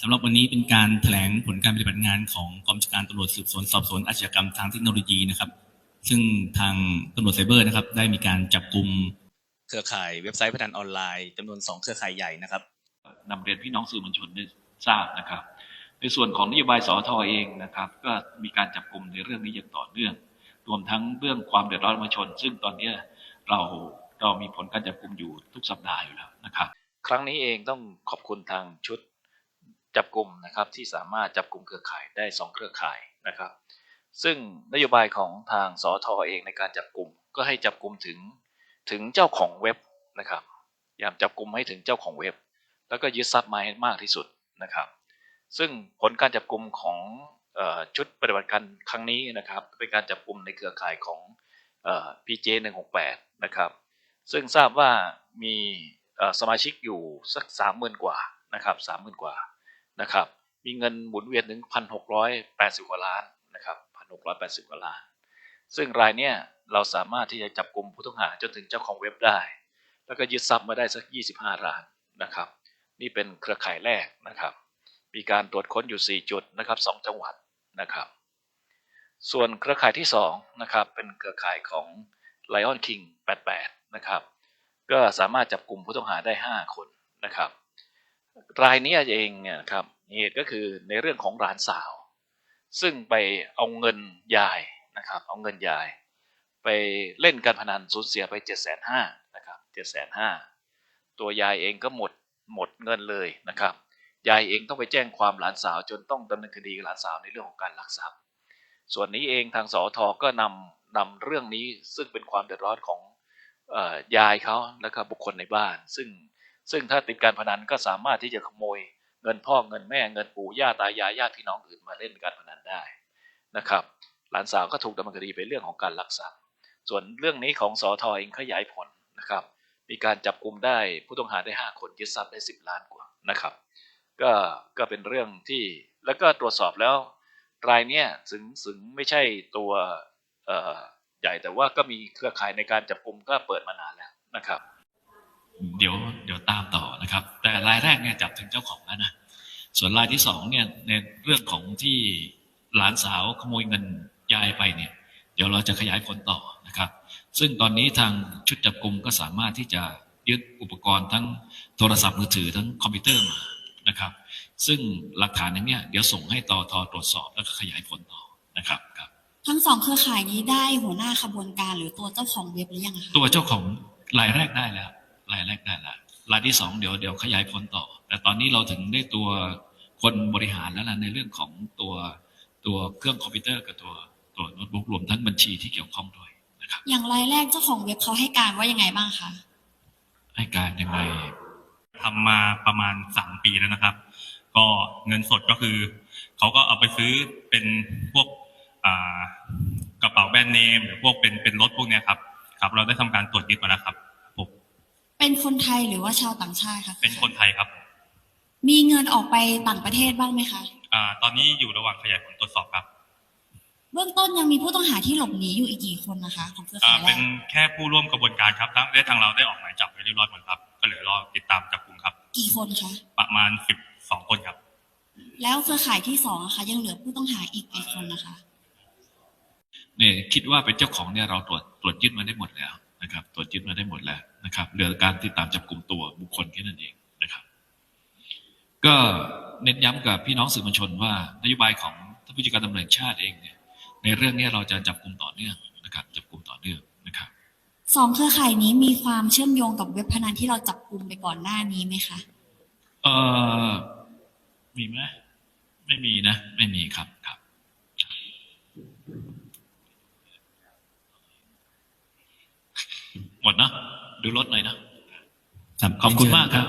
สำหรับวันนี้เป็นการแถลงผลการปฏิบัติงานของกองบัญชาการตำรวจสืบสวนสอบสวนอาชญากรรมทางเทคโนโลยีนะครับ ซึ่งทางตำรวจไซเบอร์นะครับ ได้มีการจับกลุ่มเครือข่ายเว็บไซต์พนันออนไลน์จำนวน 2 เครือข่ายใหญ่นะครับนำเรียนพี่น้องสื่อมวลชนได้ทราบนะครับ ในส่วนของนโยบายสอทอเองนะครับ ก็มีการจับกลุ่มในเรื่องนี้อย่างต่อเนื่อง รวมทั้งเรื่องความเดือดร้อนประชาชน ซึ่งตอนนี้เราเรามีผลการจับกลุ่มอยู่ทุกสัปดาห์อยู่แล้วนะครับ ครั้งนี้เองต้องขอบคุณทางชุด จับกลุ่มนะครับที่สามารถจับกลุ่มเครือข่ายได้สองเครือข่ายนะครับ ซึ่งนโยบายของทางสอทอเองในการจับกลุ่ม ก็ให้จับกลุ่มถึงถึงเจ้าของเว็บนะครับพยายามจับกลุ่มให้ถึงเจ้าของเว็บ แล้วก็ยึดทรัพย์มาให้มากที่สุดนะครับ ซึ่งผลการจับกลุ่มของออชุดปฏิบัติการครั้งนี้นะครับเป็นการจับกลุ่มในเครือข่ายของเอ่อ PJ 168นะครับซึ่งทราบว่ามีสมาชิกอยู่สักสามหมื่นกว่านะครับสามหมื่นกว่า นะครับ มีเงินหมุนเวียนถึงพันหกร้อยแปดสิบกว่าล้านนะครับพันหกร้อยแปดสิบกว่าล้าน ซึ่งรายเนี้ยเราสามารถที่จะจับกลุ่มผู้ต้องหาจนถึงเจ้าของเว็บได้ แล้วก็ยึดทรัพย์มาได้สักยี่สิบห้าล้านนะครับ นี่เป็นเครือข่ายแรกนะครับ มีการตรวจค้นอยู่ 4 จุดนะครับสองจังหวัดนะครับ ส่วนเครือข่ายที่2นะครับ เป็นเครือข่ายของ Lion King 88 นะครับ ก็สามารถจับกลุ่มผู้ต้องหาได้ 5 คนนะครับ รายนี้เองเนี่ยนะครับเหตุก็คือในเรื่องของหลานสาว ซึ่งไปเอาเงินยายนะครับ เอาเงินยาย ไปเล่นการพนันสูญเสียไป7 5 0 0 0นห้านะครับ7 5 0 0 0ตัวยายเองก็หมดหมดเงินเลยนะครับ ยายเองต้องไปแจ้งความหลานสาวจนต้องดำเนินคดีหลานสาวในเรื่องของการลักทรัพย์ ส่วนนี้เองทางสอทอก็นำนำเรื่องนี้ซึ่งเป็นความเดือดร้อนของออยายเขาแล้วก็บุคคลในบ้าน ซึ่ง ซึ่งถ้าติดการพนันก็สามารถที่จะขโมย เงินพ่อเงินแม่เงินปู่ย่าตายายญาติพี่น้องอื่นมาเล่นการพนันได้นะครับ หลานสาวก็ถูกดำเนินคดีไปเรื่องของการลักทรัพย์ ส่วนเรื่องนี้ของสอทอเองขยายผลนะครับ มีการจับกลุ่มได้ผู้ต้องหาได้ 5 คนยึดทรัพย์ได้ 10 ล้านกว่านะครับ ก็ก็เป็นเรื่องที่แล้วก็ตรวจสอบแล้วรายเนี้ยถึงถึงไม่ใช่ตัวใหญ่แต่ว่าก็มีเครือข่ายในการจับกลุ่มก็เปิดมานานแล้วนะครับ เดี๋ยวเดี๋ยวตามต่อนะครับ แต่รายแรกเนี่ยจับถึงเจ้าของแล้วนะส่วนรายที่สองเนี่ยในเรื่องของที่หลานสาวขโมยเงินยายไปเนี่ย เดี๋ยวเราจะขยายผลต่อนะครับ ซึ่งตอนนี้ทางชุดจับกลุ่มก็สามารถที่จะยึดอุปกรณ์ทั้งโทรศัพท์มือถือทั้งคอมพิวเตอร์มานะครับ ซึ่งหลักฐานนั้นเนี่ยเดี๋ยวส่งให้ตอทอตรวจสอบแล้วก็ขยายผลต่อนะครับครับทั้งสองเครือข่ายนี้ได้หัวหน้าขบวนการหรือตัวเจ้าของเว็บหรือยังอะคะตัวเจ้าของรายแรกได้แล้ว รายแรกได้แล้วรายที่สองเดี๋ยวเดี๋ยวขยายผลต่อ แต่ตอนนี้เราถึงได้ตัวคนบริหารแล้วล่ะในเรื่องของตัวตัวเครื่องคอมพิวเตอร์กับตัวตัวโน้ตบุ๊กรวมทั้งบัญชีที่เกี่ยวข้องด้วยนะครับอย่างรายแรกเจ้าของเว็บเขาให้การว่ายังไงบ้างคะให้การยังไงทำมาประมาณสามปีแล้วนะครับ ก็เงินสดก็คือเขาก็เอาไปซื้อเป็นพวกอ่ากระเป๋าแบรนด์เนมหรือพวกเป็นเป็นรถพวกเนี้ยครับครับ เราได้ทำการตรวจยึดมาแล้วครับผม เป็นคนไทยหรือว่าชาวต่างชาติคะเป็นคนไทยครับ มีเงินออกไปต่างประเทศบ้างไหมคะอ่าตอนนี้อยู่ระหว่างขยายผลตรวจสอบครับ เบื้องต้นยังมีผู้ต้องหาที่หลบหนีอยู่อีกกี่คนนะคะของเครืออ่าข่ายแรเป็นกแค่ผู้ร่วมกระบวนการครับทั้งได้ทางเราได้ออกหมายจับไว้เรียบร้อยหมดครับ ก็เหลือรอติดตามจับกลุ่มครับ กี่คนคะ ประมาณสิบสองคนครับ แล้วเครือข่ายที่สองอะคะยังเหลือผู้ต้องหาอีกกี่คนนะคะ เนี่ยคิดว่าเป็นเจ้าของเนี่ยเราตรวจตรวจยึดมาได้หมดแล้วนะครับ ตรวจยึดมาได้หมดแล้ว นะครับเหลือการติดตามจับกลุ่มตัวบุคคลแค่นั้นเองนะครับ ก็เน้นย้ำกับพี่น้องสื่อมวลชนว่านโยบายของท่านผู้จัดการตำรวจแห่งชาติเองเนี่ยในเรื่องนี้เราจะจับกลุ่มต่อเนื่องนะครับ จับกลุ่มต่อเนื่องนะครับสองเครือข่ายนี้มีความเชื่อมโยงกับเว็บพนันที่เราจับกลุ่มไปก่อนหน้านี้ไหมคะเออมีไหมไม่มีนะ ไม่มีครับครับ หมดเนอะ ดูรถหน่อยนะขอบคุณมากครับ